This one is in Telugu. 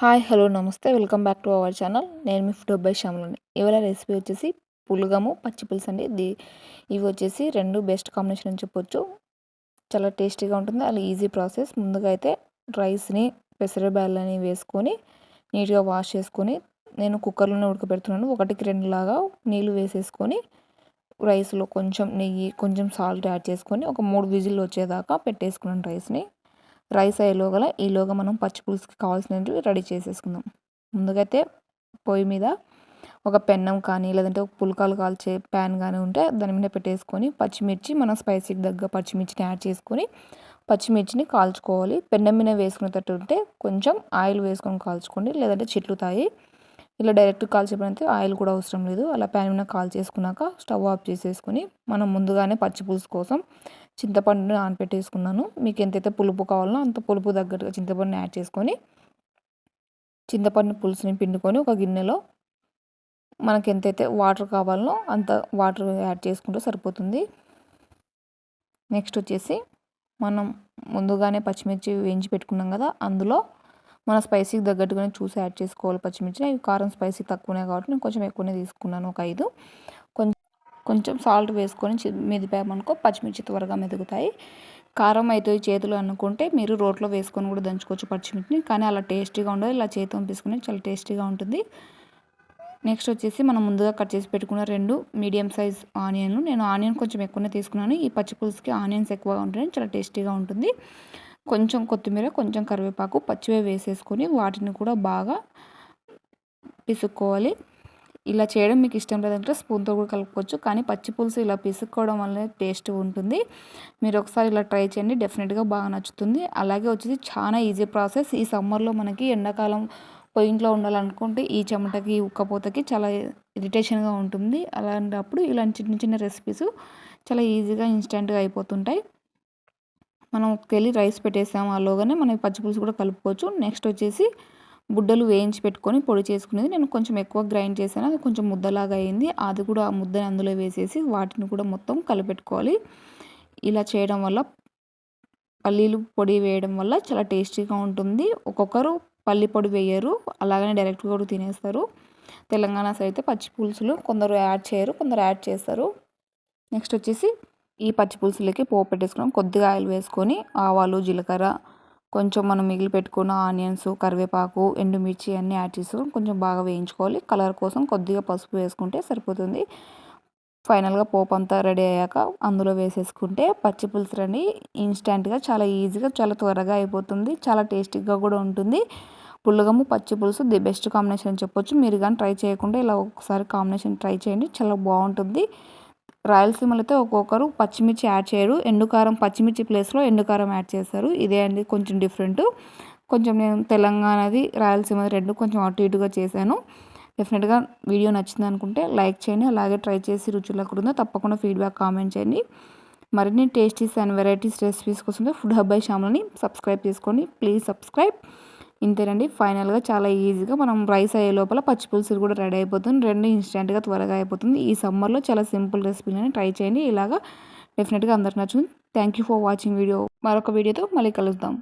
హాయ్ హలో నమస్తే. Welcome back to our channel. నేను మీ ఫుడ్ బై శ్యామ్లోని. ఇవాళ రెసిపీ వచ్చేసి పులుగము పచ్చి పులుసు అండి. ఇది ఇవి వచ్చేసి రెండు బెస్ట్ కాంబినేషన్ అని చెప్పొచ్చు. చాలా టేస్టీగా ఉంటుంది. అలా ఈజీ ప్రాసెస్. ముందుగా అయితే రైస్ని పెసరబ్యాలని వేసుకొని నీట్గా వాష్ చేసుకొని నేను కుక్కర్లోనే ఉడకబెడుతున్నాను. ఒకటికి రెండు లాగా నీళ్ళు వేసేసుకొని రైస్లో కొంచెం నెయ్యి కొంచెం సాల్ట్ యాడ్ చేసుకొని ఒక మూడు విజిల్ వచ్చేదాకా పెట్టేసుకున్నాను రైస్ని. రైస్ అయ్యేలోగల ఈలోగా మనం పచ్చి పులుసుకి కావాల్సినవి రెడీ చేసేసుకుందాం. ముందుగైతే పొయ్యి మీద ఒక పెన్నం కానీ లేదంటే ఒక పుల్కాలు కాల్చే ప్యాన్ కానీ ఉంటే దాని మీద పెట్టేసుకొని పచ్చిమిర్చి మనం స్పైసీకి తగ్గ పచ్చిమిర్చిని యాడ్ చేసుకొని పచ్చిమిర్చిని కాల్చుకోవాలి. పెన్నం మీద వేసుకునేటట్టు ఉంటే కొంచెం ఆయిల్ వేసుకొని కాల్చుకోండి లేదంటే చిట్లుతాయి ఇలా డైరెక్ట్ కాల్చేపడితే ఆయిల్ కూడా అవసరం లేదు. అలా ప్యాన్ మీద కాల్ చేసుకున్నాక స్టవ్ ఆఫ్ చేసేసుకొని మనం ముందుగానే పచ్చి పులుసు కోసం చింతపండుని నానపెట్టేసుకున్నాను. మీకు ఎంతైతే పులుపు కావాలో అంత పులుపు తగ్గట్టుగా చింతపండుని యాడ్ చేసుకొని చింతపండు పులుసుని పిండుకొని ఒక గిన్నెలో మనకి ఎంతైతే వాటర్ కావాలో అంత వాటర్ యాడ్ చేసుకుంటే సరిపోతుంది. నెక్స్ట్ వచ్చేసి మనం ముందుగానే పచ్చిమిర్చి వేయించి పెట్టుకున్నాం కదా అందులో మన స్పైసీకి తగ్గట్టుగానే చూసి యాడ్ చేసుకోవాలి పచ్చిమిర్చి. అవి కారం స్పైసీ తక్కువనే కాబట్టి నేను కొంచెం ఎక్కువనే తీసుకున్నాను ఒక ఐదు. కొంచెం కొంచెం సాల్ట్ వేసుకొని మెదిపామనుకో పచ్చిమిర్చి త్వరగా మెదుగుతాయి. కారం అయితే చేతులు అనుకుంటే మీరు రోట్లో వేసుకొని కూడా దంచుకోవచ్చు పచ్చిమిర్చిని. కానీ అలా టేస్టీగా ఉండదు ఇలా చేతితో తీసుకుని చాలా టేస్టీగా ఉంటుంది. నెక్స్ట్ వచ్చేసి మనం ముందుగా కట్ చేసి పెట్టుకున్న రెండు మీడియం సైజ్ ఆనియన్ నేను ఆనియన్ కొంచెం ఎక్కువనే తీసుకున్నాను. ఈ పచ్చి పులుసుకి ఆనియన్స్ ఎక్కువగా ఉంటేనే చాలా టేస్టీగా ఉంటుంది. కొంచెం కొత్తిమీర కొంచెం కరివేపాకు పచ్చివే వేసేసుకొని వాటిని కూడా బాగా పిసుక్కోవాలి. ఇలా చేయడం మీకు ఇష్టం లేదంటే స్పూన్తో కూడా కలుపుకోవచ్చు. కానీ పచ్చి పులుసు ఇలా పిసుక్కోవడం వల్ల టేస్ట్ ఉంటుంది. మీరు ఒకసారి ఇలా ట్రై చేయండి. డెఫినెట్గా బాగా నచ్చుతుంది. అలాగే వచ్చేసి చాలా ఈజీ ప్రాసెస్. ఈ సమ్మర్లో మనకి ఎండాకాలం పొయ్యింట్లో ఉండాలనుకుంటే ఈ చెమటకి ఉక్కపోతకి చాలా ఇరిటేషన్గా ఉంటుంది. అలాంటప్పుడు ఇలాంటి చిన్న చిన్న రెసిపీస్ చాలా ఈజీగా ఇన్స్టెంట్గా అయిపోతుంటాయి. మనం వెళ్ళి రైస్ పెట్టేసాము అలోగానే మనం పచ్చి పులుసు కూడా కలుపుకోవచ్చు. నెక్స్ట్ వచ్చేసి బుడ్డలు వేయించి పెట్టుకొని పొడి చేసుకునేది నేను కొంచెం ఎక్కువ గ్రైండ్ చేశాను. అది కొంచెం ముద్దలాగా అయింది. అది కూడా ఆ ముద్దని అందులో వేసేసి వాటిని కూడా మొత్తం కలిపెట్టుకోవాలి. ఇలా చేయడం వల్ల పల్లీలు పొడి వేయడం వల్ల చాలా టేస్టీగా ఉంటుంది. ఒక్కొక్కరు పల్లి పొడి వేయరు. అలాగనే డైరెక్ట్గా కూడా తినేస్తారు. తెలంగాణ సైడ్ అయితే పచ్చి పులుసులు కొందరు యాడ్ చేయరు కొందరు యాడ్ చేస్తారు. నెక్స్ట్ వచ్చేసి ఈ పచ్చి పులుసులకి పోపు పెట్టేసుకున్నాం. కొద్దిగా ఆయిల్ వేసుకొని ఆవాలు జీలకర్ర కొంచెం మనం మిగిలి పెట్టుకున్న ఆనియన్స్ కరివేపాకు ఎండుమిర్చి అన్నీ యాడ్ చేసుకొని కొంచెం బాగా వేయించుకోవాలి. కలర్ కోసం కొద్దిగా పసుపు వేసుకుంటే సరిపోతుంది. ఫైనల్గా పోపు అంతా రెడీ అయ్యాక అందులో వేసేసుకుంటే పచ్చి పులుసు రండి ఇన్స్టెంట్గా చాలా ఈజీగా చాలా త్వరగా అయిపోతుంది. చాలా టేస్టీగా కూడా ఉంటుంది. పుల్లగమ్ము పచ్చి పులుసు ది బెస్ట్ కాంబినేషన్ అని చెప్పొచ్చు. మీరు కానీ ట్రై చేయకుండా ఇలా ఒకసారి కాంబినేషన్ ట్రై చేయండి. చాలా బాగుంటుంది. రాయలసీమలో ఒక్కొక్కరు పచ్చిమిర్చి యాడ్ చేయరు. ఎండుకారం పచ్చిమిర్చి ప్లేస్లో ఎండుకారం యాడ్ చేస్తారు. ఇదే అండి కొంచెం డిఫరెంట్. కొంచెం నేను తెలంగాణది రాయలసీమ రెండు కొంచెం అటు ఇటుగా చేశాను. డెఫినెట్గా వీడియో నచ్చింది అనుకుంటే లైక్ చేయండి. అలాగే ట్రై చేసి రుచులు కూడా తప్పకుండా ఫీడ్బ్యాక్ కామెంట్ చేయండి. మరిన్ని టేస్టీస్ అండ్ వెరైటీస్ రెసిపీస్ కోసం ఫుడ్ హబ్ బై శ్యామ్లని సబ్స్క్రైబ్ చేసుకోండి. Please subscribe. ఇంతేనండి. ఫైనల్గా చాలా ఈజీగా మనం రైస్ అయ్యే లోపల పచ్చి పులుసులు కూడా రెడీ అయిపోతుంది. రెండు ఇన్స్టెంట్గా త్వరగా అయిపోతుంది. ఈ సమ్మర్లో చాలా సింపుల్ రెసిపీలని ట్రై చేయండి. ఇలాగా డెఫినెట్గా అందరికి నచ్చుతుంది. Thank you for watching video. మరొక వీడియోతో మళ్ళీ కలుద్దాం.